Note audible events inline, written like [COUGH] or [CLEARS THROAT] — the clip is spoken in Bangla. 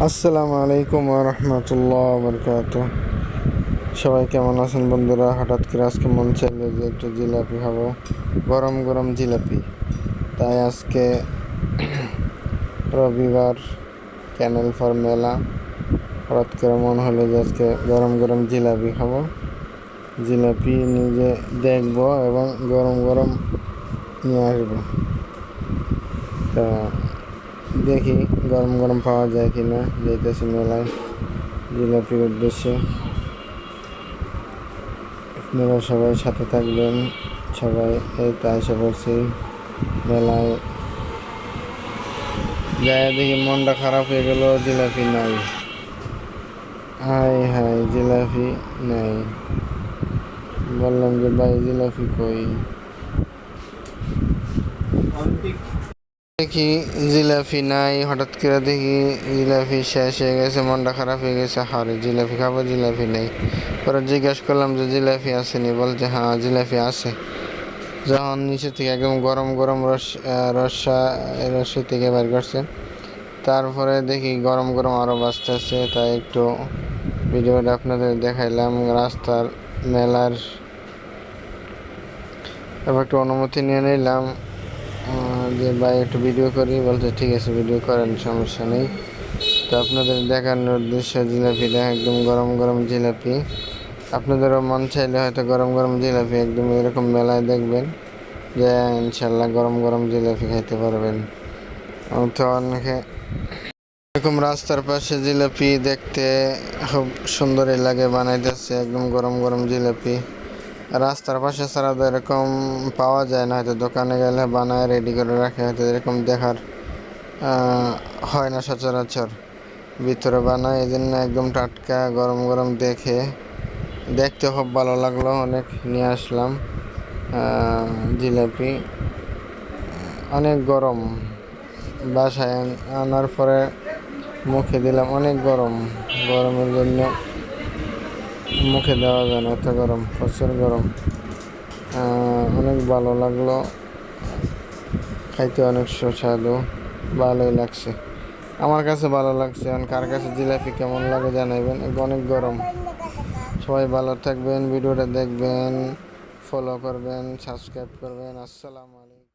আসসালামু আলাইকুম রহমতুল্লাহ বরকাত সবাই কেমন আছেন বন্ধুরা? হঠাৎ করে আজকে মন চাইলো যে একটু জিলাপি খাব। গরম গরম জিলাপি। তাই আজকে [CLEARS THROAT] রবিবার, ক্যানেল ফর মেলা। হঠাৎ করে মন হলো যে আজকে গরম গরম জিলাপি খাব। জিলাপি নিজে দেখব এবং গরম গরম নিয়ে আসব। তা দেখি গরম গরম পাওয়া যায় কি না যাইতেছি মেলায়, জিলাপির উদ্দেশ্যে। আপনারা সবাই সাথে থাকবেন, সবাই এই তো এসে পড়ছি মেলায়। যাই দেখি মনটা খারাপ হয়ে গেল, জিলাপি নাই। হাই হাই, জিলাপি নাই। বললাম যে ভাই জিলাপি কই? দেখি জিলাপি নাই, হঠাৎ করে দেখি জিলাপি শেষ হয়ে গেছে, মনটা খারাপ হয়ে গেছে, হারে জিলাপি খাব, জিলাপি নেই। পরে জিজ্ঞেস করলাম যে জিলাপি আসেনি? বলছে হ্যাঁ জিলাপি আছে। যখন নিচে থেকে একদম গরম গরম রস রসা রসি থেকে বের করছে। তারপরে দেখি গরম গরম আরও বাঁচতেছে তাই একটু ভিডিওটা আপনাদের দেখাইলাম। রাস্তার মেলার এবার একটু অনুমতি নিয়ে নিলাম। যে ভাই একটু ভিডিও করি, বলছে, ঠিক আছে ভিডিও করেন, সমস্যা নেই। তো আপনাদের দেখানোর উদ্দেশ্য জিলাপিটা একদম গরম গরম জিলাপি। আপনাদেরও মন চাইলে হয়তো গরম গরম জিলাপি একদম এরকম মেলায় দেখবেন যে, ইনশাল্লাহ গরম গরম জিলাপি খাইতে পারবেন। তো অনেকে এরকম রাস্তার পাশে জিলাপি দেখতে খুব সুন্দরই লাগে, বানাইতেছে একদম গরম গরম জিলাপি। রাস্তার পাশে ছাড়া তো এরকম পাওয়া যায় না। হয়তো দোকানে গেলে বানায় রেডি করে রাখে। হয়তো এরকম দেখার হয় না সচরাচর। ভিতরে বানায় এই জন্য একদম টাটকা, গরম গরম দেখে। দেখতে খুব ভালো লাগল, অনেক নিয়ে আসলাম। জিলাপি। অনেক গরম। বাসায় আন- আনার পরে মুখে দিলাম অনেক গরম। গরমের জন্য মুখে দেওয়া যায় না, এত গরম, প্রচুর গরম। অনেক ভালো লাগল। খাইতে অনেক সুস্বাদু, ভালোই লাগছে। আমার কাছে ভালো লাগছে, এখন কার কাছে জিলাপি কেমন লাগে জানাইবেন। অনেক গরম। সবাই ভালো থাকবেন, ভিডিওটা দেখবেন ফলো করবেন সাবস্ক্রাইব করবেন। আসসালামু আলাইকুম।